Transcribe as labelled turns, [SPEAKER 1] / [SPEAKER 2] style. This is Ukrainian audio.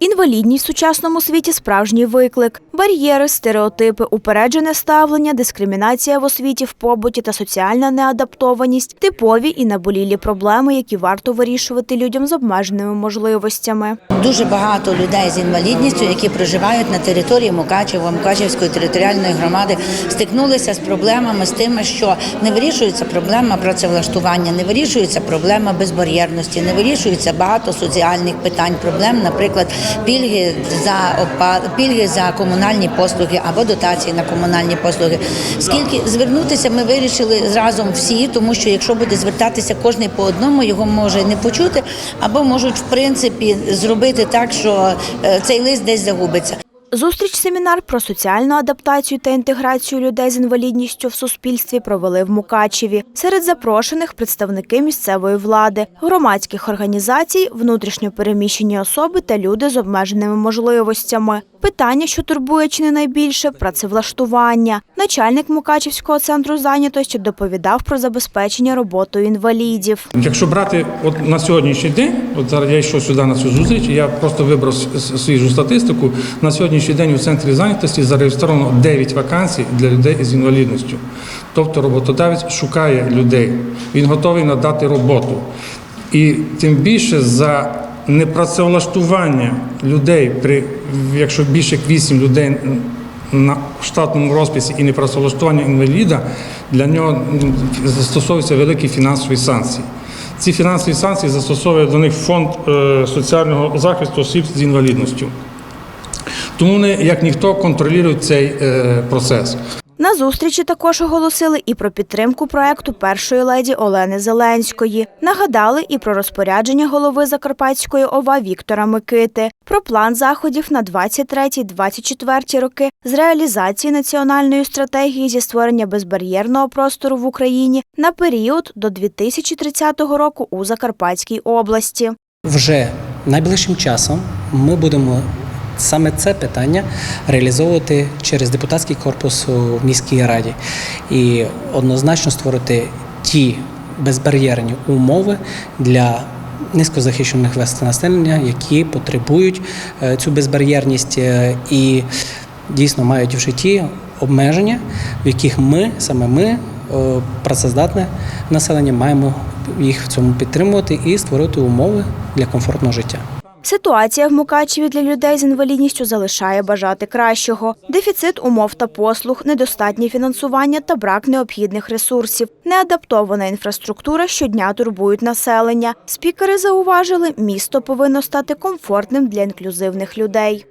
[SPEAKER 1] Інвалідність в сучасному світі справжній виклик. Бар'єри, стереотипи, упереджене ставлення, дискримінація в освіті, в побуті та соціальна неадаптованість типові і наболілі проблеми, які варто вирішувати людям з обмеженими можливостями.
[SPEAKER 2] Дуже багато людей з інвалідністю, які проживають на території Мукачева, Мукачевської територіальної громади, стикнулися з проблемами з тим, що не вирішується проблема працевлаштування, не вирішується проблема безбар'єрності, не вирішується багато соціальних питань, проблем, наприклад, пільги за опа- пільги за комунальні послуги або дотації на комунальні послуги. Скільки звернутися, ми вирішили разом всі, тому що якщо буде звертатися кожний по одному, його може не почути, або можуть в принципі зробити так, що е, цей лист десь загубиться.
[SPEAKER 1] Зустріч семінар про соціальну адаптацію та інтеграцію людей з інвалідністю в суспільстві провели в Мукачеві. Серед запрошених представники місцевої влади, громадських організацій, внутрішньо переміщені особи та люди з обмеженими можливостями. Питання, що турбує чи не найбільше працевлаштування. Начальник Мукачевського центру зайнятості доповідав про забезпечення роботою інвалідів.
[SPEAKER 3] Якщо брати от на сьогоднішній день, от зараз я йшов сюди на цю зустріч, я просто вибрав свіжу статистику. На сьогоднішній день у центрі зайнятості зареєстровано 9 вакансій для людей з інвалідністю. Тобто роботодавець шукає людей, він готовий надати роботу. І тим більше за непрацевлаштування людей, при якщо більше як 8 людей на штатному розписі і непрацевлаштування інваліда, для нього м, застосовуються великі фінансові санкції. Ці фінансові санкції застосовує до них фонд е, соціального захисту осіб з інвалідністю. Тому вони, як ніхто, контролюють цей е, процес.
[SPEAKER 1] На зустрічі також оголосили і про підтримку проекту першої леді Олени Зеленської. Нагадали і про розпорядження голови Закарпатської ОВА Віктора Микити, про план заходів на 23-24 роки з реалізації національної стратегії зі створення безбар'єрного простору в Україні на період до 2030 року у Закарпатській області.
[SPEAKER 4] Вже найближчим часом ми будемо саме це питання реалізовувати через депутатський корпус у міській раді і однозначно створити ті безбар'єрні умови для низькозахищених верств населення, які потребують е, цю безбар'єрність е, і дійсно мають в житті обмеження, в яких ми, саме ми, е, працездатне населення, маємо їх в цьому підтримувати і створити умови для комфортного життя.
[SPEAKER 1] Ситуація в Мукачеві для людей з інвалідністю залишає бажати кращого: дефіцит умов та послуг, недостатнє фінансування та брак необхідних ресурсів, неадаптована інфраструктура щодня турбують населення. Спікери зауважили, місто повинно стати комфортним для інклюзивних людей.